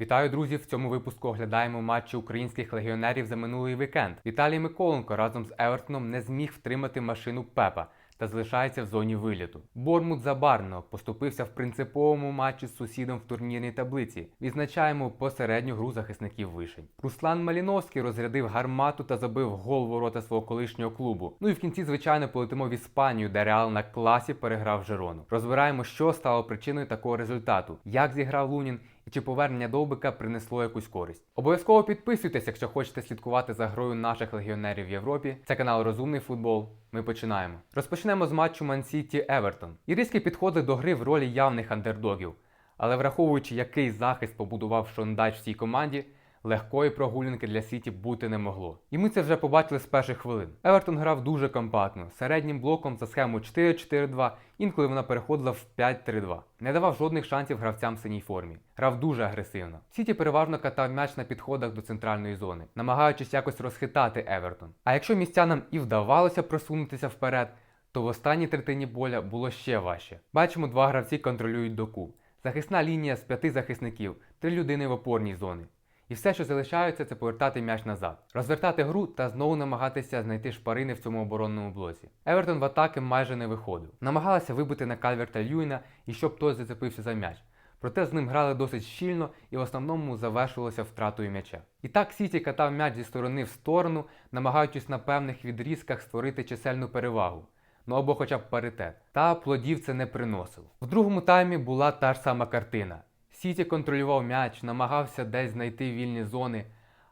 Вітаю, друзі! В цьому випуску оглядаємо матчі українських легіонерів за минулий вікенд. Віталій Миколенко разом з Евертоном не зміг втримати машину Пепа та залишається в зоні виліту. Бормут забарно поступився в принциповому матчі з сусідом в турнірній таблиці. Відзначаємо посередню гру захисників вишень. Руслан Маліновський розрядив гармату та забив гол ворота свого колишнього клубу. Ну і в кінці, звичайно, полетимо в Іспанію, де Реал на класі переграв Жерону. Розбираємо, що стало причиною такого результату, як зіграв Лунін чи повернення Довбика принесло якусь користь. Обов'язково підписуйтесь, якщо хочете слідкувати за грою наших легіонерів в Європі. Це канал Розумний футбол. Ми починаємо. Розпочнемо з матчу Ман-Сіті Евертон. Ірійські підходили до гри в ролі явних андердогів. Але враховуючи, який захист побудував Шондач в цій команді, легкої прогулянки для Сіті бути не могло. І ми це вже побачили з перших хвилин. Евертон грав дуже компактно, середнім блоком за схему 4-4-2, інколи вона переходила в 5-3-2. Не давав жодних шансів гравцям в синій формі. Грав дуже агресивно. Сіті переважно катав м'яч на підходах до центральної зони, намагаючись якось розхитати Евертон. А якщо містянам і вдавалося просунутися вперед, то в останній третині боля було ще важче. Бачимо, два гравці контролюють доку. Захисна лінія з п'яти захисників, три людини в опорній зоні. І все, що залишається, це повертати м'яч назад, розвертати гру та знову намагатися знайти шпарини в цьому оборонному блоці. Евертон в атаки майже не виходив. Намагалася вибити на Кальверта Льюіна і щоб той зацепився за м'яч. Проте з ним грали досить щільно і в основному завершувалося втратою м'яча. І так Сіті катав м'яч зі сторони в сторону, намагаючись на певних відрізках створити чисельну перевагу. Ну або хоча б паритет. Та плодів це не приносило. В другому таймі була та ж сама картина. Сіті контролював м'яч, намагався десь знайти вільні зони,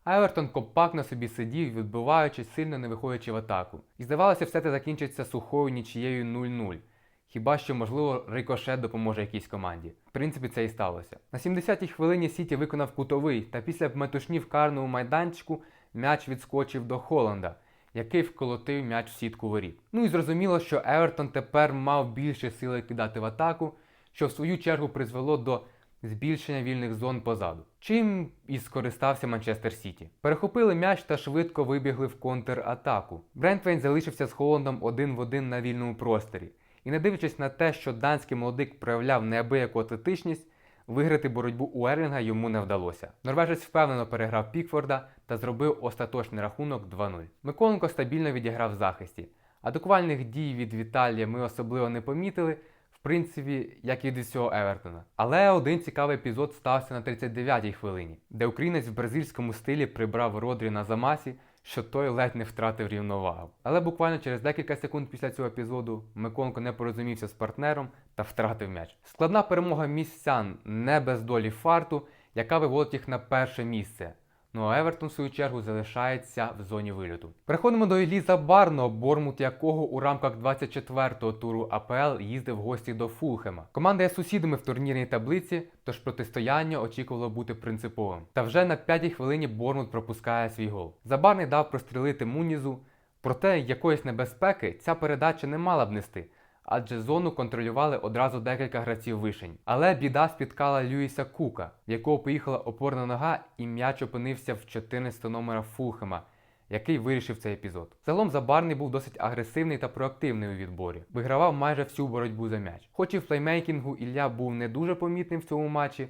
а Евертон компактно собі сидів, відбиваючись, сильно не виходячи в атаку. І здавалося, все це закінчиться сухою нічією 0-0. Хіба що, можливо, рикошет допоможе якійсь команді. В принципі, це і сталося. На 70-й хвилині Сіті виконав кутовий, та після метушні в карному майданчику м'яч відскочив до Холланда, який вколотив м'яч в сітку воріт. Ну і зрозуміло, що Евертон тепер мав більше сили кидати в атаку, що в свою чергу призвело до збільшення вільних зон позаду. Чим і скористався Манчестер Сіті. Перехопили м'яч та швидко вибігли в контратаку. Брентвейн залишився з Холландом один в один на вільному просторі. І не дивлячись на те, що данський молодик проявляв неабияку атлетичність, виграти боротьбу у Ерлінга йому не вдалося. Норвежець впевнено переграв Пікфорда та зробив остаточний рахунок 2-0. Миколенко стабільно відіграв в захисті. Атакувальних дій від Віталія ми особливо не помітили, принципі, як і від всього Евертона. Але один цікавий епізод стався на 39-й хвилині, де українець в бразильському стилі прибрав Родрі на замасі, що той ледь не втратив рівновагу. Але буквально через декілька секунд після цього епізоду Миколенко не порозумівся з партнером та втратив м'яч. Складна перемога місцян не без долі фарту, яка виводить їх на перше місце. Ну а Евертон, в свою чергу, залишається в зоні вильоту. Переходимо до Еліза Барно, Бормут якого у рамках 24-го туру АПЛ їздив в гості до Фулхема. Команда є сусідами в турнірній таблиці, тож протистояння очікувало бути принциповим. Та вже на п'ятій хвилині Бормут пропускає свій гол. Забарний дав прострілити Мунізу, проте якоїсь небезпеки ця передача не мала б нести. Адже зону контролювали одразу декілька гравців вишень. Але біда спіткала Люїса Кука, в якого поїхала опорна нога, і м'яч опинився в 14 номера Фулхема, який вирішив цей епізод. Загалом Забарний був досить агресивний та проактивний у відборі, вигравав майже всю боротьбу за м'яч. Хоч і в плеймейкінгу Ілля був не дуже помітним в цьому матчі,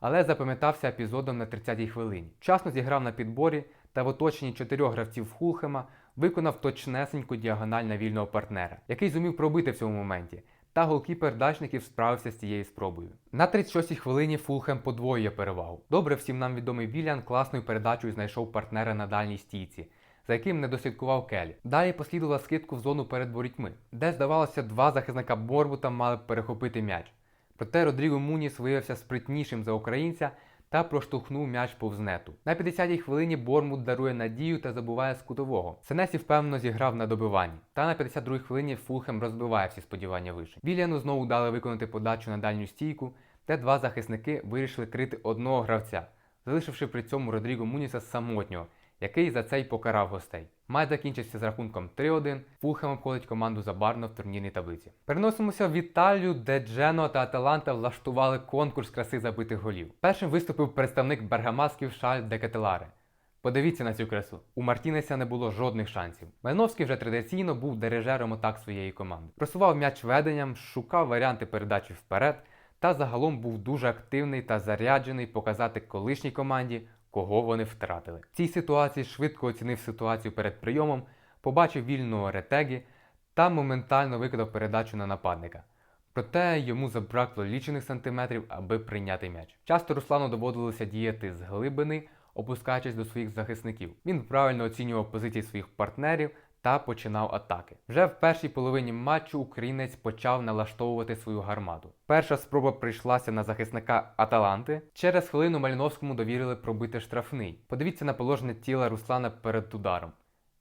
але запам'ятався епізодом на 30-й хвилині. Вчасно зіграв на підборі та в оточенні чотирьох гравців Фулхема виконав точнесеньку діагональ на вільного партнера, який зумів пробити в цьому моменті. Та голкіпер дачників справився з цією спробою. На 36-й хвилині Фулхем подвоює перевагу. Добре, всім нам відомий Вільян класною передачею знайшов партнера на дальній стійці, за яким не дослідкував Келі. Далі послідувала скидку в зону перед ворітьми, де, здавалося, два захисника Борбута мали б перехопити м'яч. Проте Родріго Муніс виявився спритнішим за українця та проштовхнув м'яч повз нету. На 50-й хвилині Бормут дарує надію та забуває з кутового. Сенесі впевнено зіграв на добиванні. Та на 52-й хвилині Фулхем розбиває всі сподівання вище. Вільяну знову дали виконати подачу на дальню стійку, де два захисники вирішили крити одного гравця, залишивши при цьому Родріго Муніса самотнього, який за це й покарав гостей. Матч закінчився з рахунком 3-1. Фулхем обходить команду забарно в турнірній таблиці. Переносимося в Італію, де Джено та Аталанта влаштували конкурс краси забитих голів. Першим виступив представник бергамасків Шаль де Кетеларе. Подивіться на цю красу. У Мартінеса не було жодних шансів. Малиновський вже традиційно був дирижером атак своєї команди. Просував м'яч веденням, шукав варіанти передачі вперед та загалом був дуже активний та заряджений показати колишній команді, кого вони втратили. В цій ситуації швидко оцінив ситуацію перед прийомом, побачив вільного ретегі та моментально викидав передачу на нападника. Проте йому забракло лічених сантиметрів, аби прийняти м'яч. Часто Руслану доводилося діяти з глибини, опускаючись до своїх захисників. Він правильно оцінював позиції своїх партнерів та починав атаки. Вже в першій половині матчу українець почав налаштовувати свою гармату. Перша спроба прийшлася на захисника Аталанти. Через хвилину Маліновському довірили пробити штрафний. Подивіться на положення тіла Руслана перед ударом.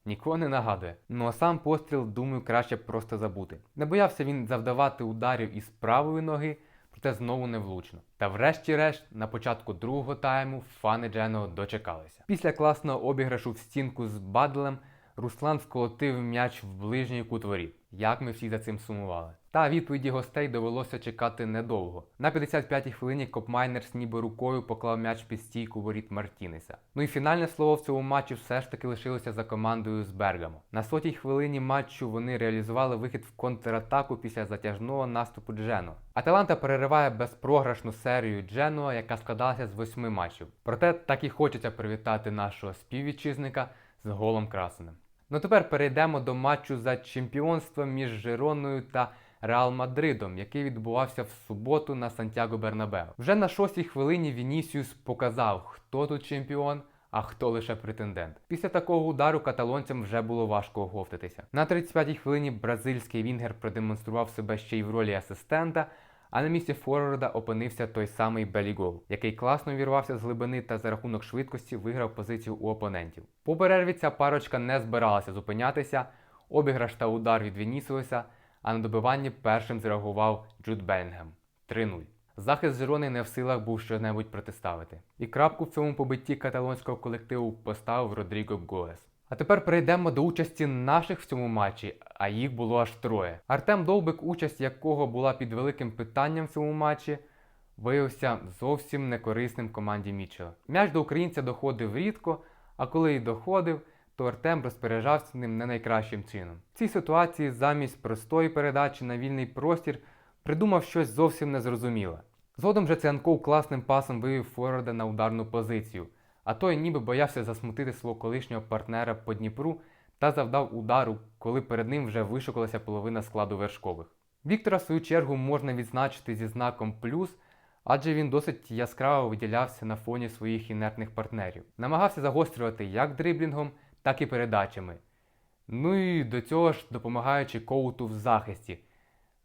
Нікого не нагадує. Ну а сам постріл, думаю, краще просто забути. Не боявся він завдавати ударів із правої ноги, проте знову невлучно. Та врешті-решт, на початку другого тайму фани Дженого дочекалися. Після класного обіграшу в стінку з Бадлем Руслан сколотив м'яч в ближній кут воріт. Як ми всі за цим сумували. Та відповіді гостей довелося чекати недовго. На 55-й хвилині Копмайнерс ніби рукою поклав м'яч під стійку воріт Мартінеса. Ну і фінальне слово в цьому матчі все ж таки лишилося за командою з Бергамо. На сотій хвилині матчу вони реалізували вихід в контратаку після затяжного наступу Джено. Аталанта перериває безпрограшну серію Дженуа, яка складалася з восьми матчів. Проте так і хочеться привітати нашого співвітчизника з голом красеним. Ну тепер перейдемо до матчу за чемпіонство між Жироною та Реал Мадридом, який відбувався в суботу на Сантьяго Бернабеу. Вже на шостій хвилині Вінісіус показав, хто тут чемпіон, а хто лише претендент. Після такого удару каталонцям вже було важко оговтатися. На 35-й хвилині бразильський Вінгер продемонстрував себе ще й в ролі асистента. А на місці форварда опинився той самий Белігол, який класно вірвався з глибини та за рахунок швидкості виграв позицію у опонентів. По перерві ця парочка не збиралася зупинятися, обіграш та удар від Вінісіуса, а на добиванні першим зреагував Джуд Белінгем 3-0. Захист Жирони не в силах був щонебудь протиставити. І крапку в цьому побитті каталонського колективу поставив Родріго Гоес. А тепер перейдемо до участі наших в цьому матчі, а їх було аж троє. Артем Довбик, участь якого була під великим питанням в цьому матчі, виявився зовсім некорисним команді Мічела. М'яч до українця доходив рідко, а коли й доходив, то Артем розпоряджався ним не найкращим чином. В цій ситуації замість простої передачі на вільний простір придумав щось зовсім незрозуміле. Згодом же Цианков класним пасом вивів Форварда на ударну позицію, а той ніби боявся засмутити свого колишнього партнера по Дніпру та завдав удару, коли перед ним вже вишукалася половина складу вершкових. Віктора, в свою чергу, можна відзначити зі знаком плюс, адже він досить яскраво виділявся на фоні своїх інертних партнерів. Намагався загострювати як дриблінгом, так і передачами. Ну і до цього ж допомагаючи коуту в захисті,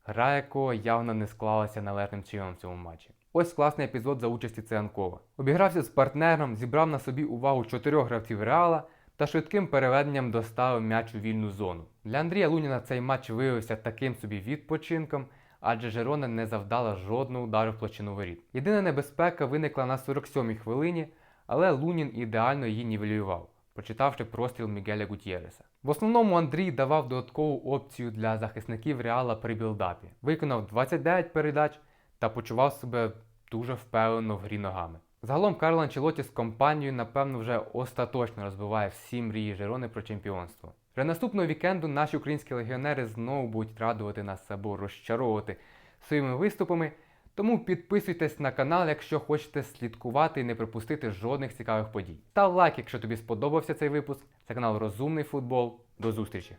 гра якого явно не склалася належним чином в цьому матчі. Ось класний епізод за участі Цианкова. Обігрався з партнером, зібрав на собі увагу чотирьох гравців Реала та швидким переведенням доставив м'яч у вільну зону. Для Андрія Луніна цей матч виявився таким собі відпочинком, адже Жерона не завдала жодного удару в площину воріт. Єдина небезпека виникла на 47-й хвилині, але Лунін ідеально її нівелював, прочитавши простріл Мігеля Гутєреса. В основному Андрій давав додаткову опцію для захисників Реала при білдапі. Виконав 29 передач та почував себе дуже впевнено в грі ногами. Загалом Карло Анчелоті з компанією, напевно, вже остаточно розбиває всі мрії Жерони про чемпіонство. Вже наступного вікенду наші українські легіонери знову будуть радувати нас або розчаровувати своїми виступами. Тому підписуйтесь на канал, якщо хочете слідкувати і не пропустити жодних цікавих подій. Став лайк, якщо тобі сподобався цей випуск. Це канал Розумний Футбол. До зустрічі!